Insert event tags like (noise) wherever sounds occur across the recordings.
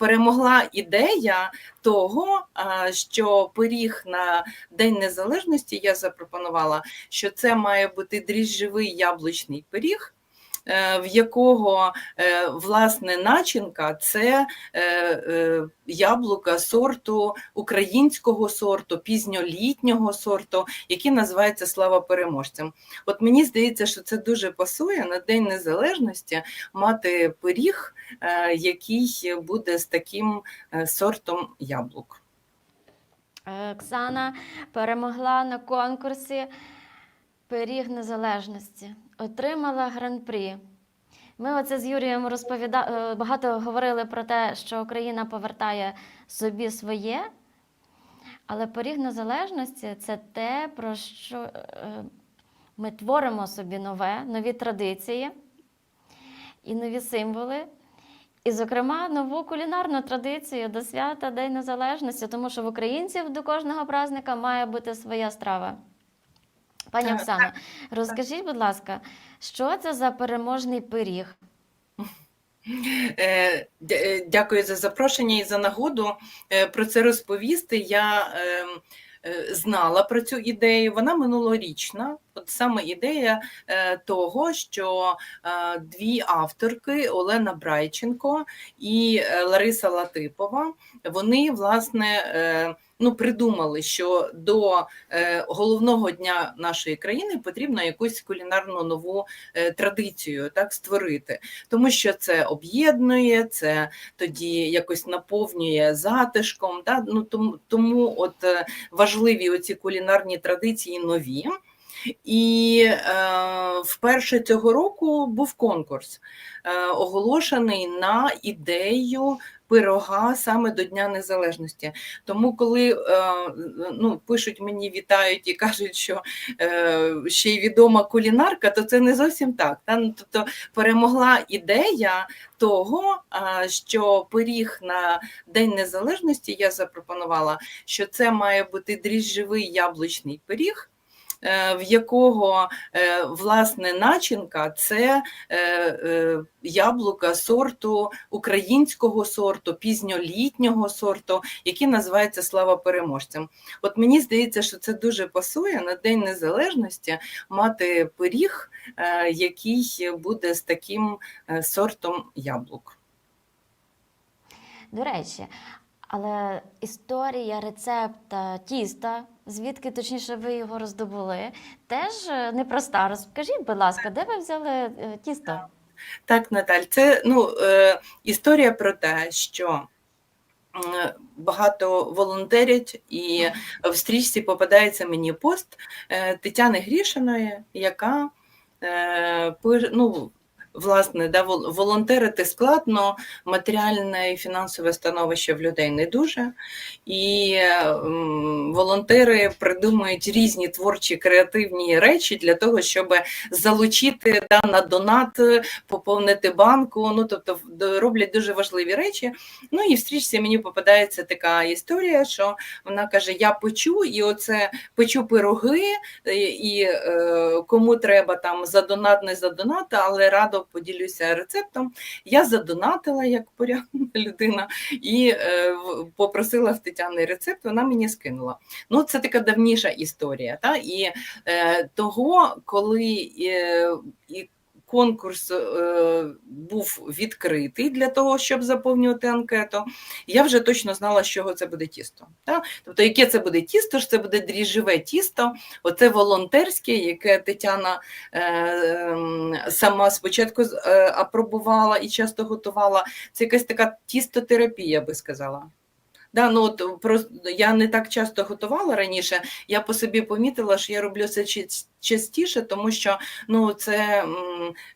перемогла ідея того, що пиріг на День Незалежності я запропонувала, що це має бути дріжджовий яблучний пиріг. Е, В якого е, власне начинка це е, яблука сорту українського сорту, пізньолітнього сорту, який називається Слава переможцям. От мені здається, що це дуже пасує на День Незалежності мати пиріг, який буде з таким сортом яблук. Оксана перемогла на конкурсі Пиріг Незалежності, отримала гран-прі. Ми оце з Юрієм розповіда... е, багато говорили про те, що Україна повертає собі своє, але Пиріг Незалежності це те, про що е, ми творимо собі нове, нові традиції і нові символи. І, зокрема, нову кулінарну традицію до свята День Незалежності, тому що в українців до кожного праздника має бути своя страва. Пані Так, Оксано, розкажіть, будь ласка, що це за переможний пиріг? Е, е, Дякую за запрошення і за нагоду е, про це розповісти. Я ем, знала про цю ідею. Вона минулорічна. От саме ідея того, що дві авторки Олена Брайченко і Лариса Латипова, вони власне. Ну, придумали, що до е, головного дня нашої країни потрібно якусь кулінарну нову е, традицію так створити тому що це об'єднує, це тоді якось наповнює затишком. Да? Ну, тому, тому от е, важливі оці кулінарні традиції нові. І е, вперше цього року був конкурс, е, оголошений на ідею пирога саме до Дня Незалежності. Тому, коли е, ну, пишуть мені, вітають і кажуть, що е, ще й відома кулінарка, то це не зовсім так. Та? Ну, тобто перемогла ідея того, що пиріг на День Незалежності я запропонувала, що це має бути дріжджовий яблучний пиріг. Е, В якого е, власне начинка це е, яблука сорту українського сорту, пізньолітнього сорту, який називається Слава переможцям. От мені здається, що це дуже пасує на День Незалежності мати пиріг, який буде з таким сортом яблук. До речі, але історія рецепта тіста, звідки точніше ви його роздобули, теж е, непроста. Розкажіть, будь ласка, де ви взяли е, тісто? Так, Наталь, це ну, е, історія про те, що багато волонтерять, і в стрічці попадається мені пост е, Тетяни Грішиної, яка ну, власне, да, волонтерити складно, матеріальне і фінансове становище в людей не дуже. І волонтери придумують різні творчі креативні речі для того, щоб залучити да, на донат, е, поповнити банку. Ну тобто роблять дуже важливі речі. Ну і в стрічці мені попадається така історія, що вона каже: Я печу, і оце печу пироги, е, і е, кому треба там за донат, не за донат, але радо поділюся рецептом. Я задонатила як порядна (laughs) людина і е, попросила в Тетяни рецепт. Вона мені скинула. Ну, це така давніша історія. Та? І е, того, коли е, і конкурс е, був відкритий для того, щоб заповнювати анкету, я вже точно знала, з чого це буде тісто. Та? Тобто, яке це буде тісто, ж це буде дріжджеве тісто, оце волонтерське, яке Тетяна е, ем, сама спочатку е, апробувала і часто готувала. Це якась така тістотерапія, я би сказала. Да, ну от просто я не так часто готувала раніше. Я по собі помітила, що я роблю це частіше, тому що ну це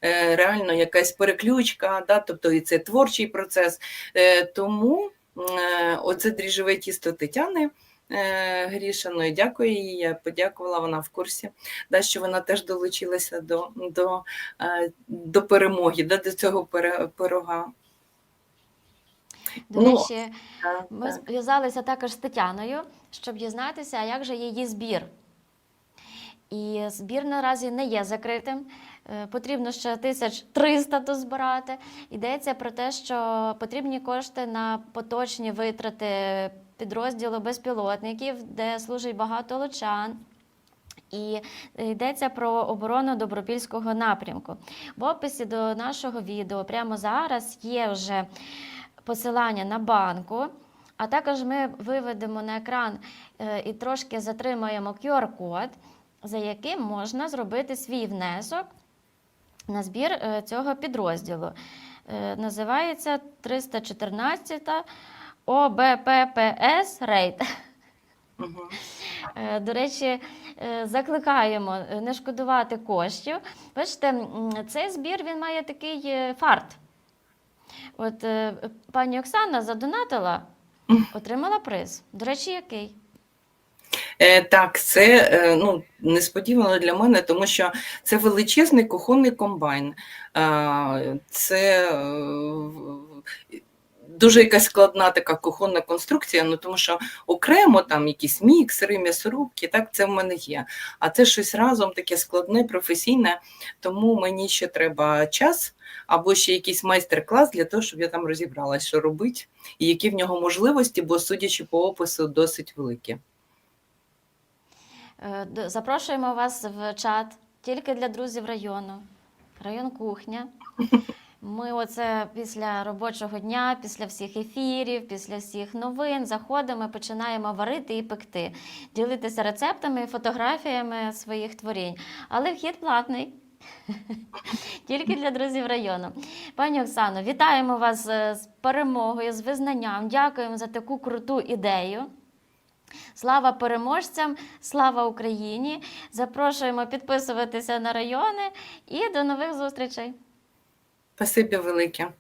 е, реально якась переключка, да, тобто і це творчий процес. Е, тому е, оце дріжджове тісто Тетяни. Грішиної, дякую їй. Я подякувала, вона в курсі, да, що вона теж долучилася до, до, до перемоги, да, до цього пирога. До Ну, речі, Так, ми так. зв'язалися також з Тетяною, щоб дізнатися, як же її збір. І збір наразі не є закритим. Е, Потрібно ще 1300 дозбирати. Йдеться про те, що потрібні кошти на поточні витрати підрозділу безпілотників, де служить багато лучан. І йдеться про оборону добропільського напрямку. В описі до нашого відео прямо зараз є вже посилання на банку, а також ми виведемо на екран е, і трошки затримаємо QR-код, за яким можна зробити свій внесок на збір е, цього підрозділу. Е, Називається 314 ОБППС рейд. До речі, закликаємо не шкодувати коштів. Бачите, цей збір він має такий фарт. От е, пані Оксана задонатила, отримала приз. До речі, який? Е, Так, це е, ну, несподівано для мене, тому що це величезний кухонний комбайн. Е, Це е, дуже якась складна така кухонна конструкція, ну тому що окремо там якісь міксери, м'ясорубки, так це в мене є. А це щось разом таке складне, професійне, тому мені ще треба час або ще якийсь майстер-клас для того, щоб я там розібралась, що робити, і які в нього можливості, бо судячи по опису, досить великі. Е, Запрошуємо вас в чат тільки для друзів району. Район кухня. (laughs) Ми оце після робочого дня, після всіх ефірів, після всіх новин заходимо, починаємо варити і пекти, ділитися рецептами і фотографіями своїх творінь. Але вхід платний. (laughs) Тільки для друзів району. Пані Оксано, вітаємо вас з перемогою, з визнанням. Дякуємо за таку круту ідею. Слава переможцям, слава Україні! Запрошуємо підписуватися на райони і до нових зустрічей. Спасибі велике.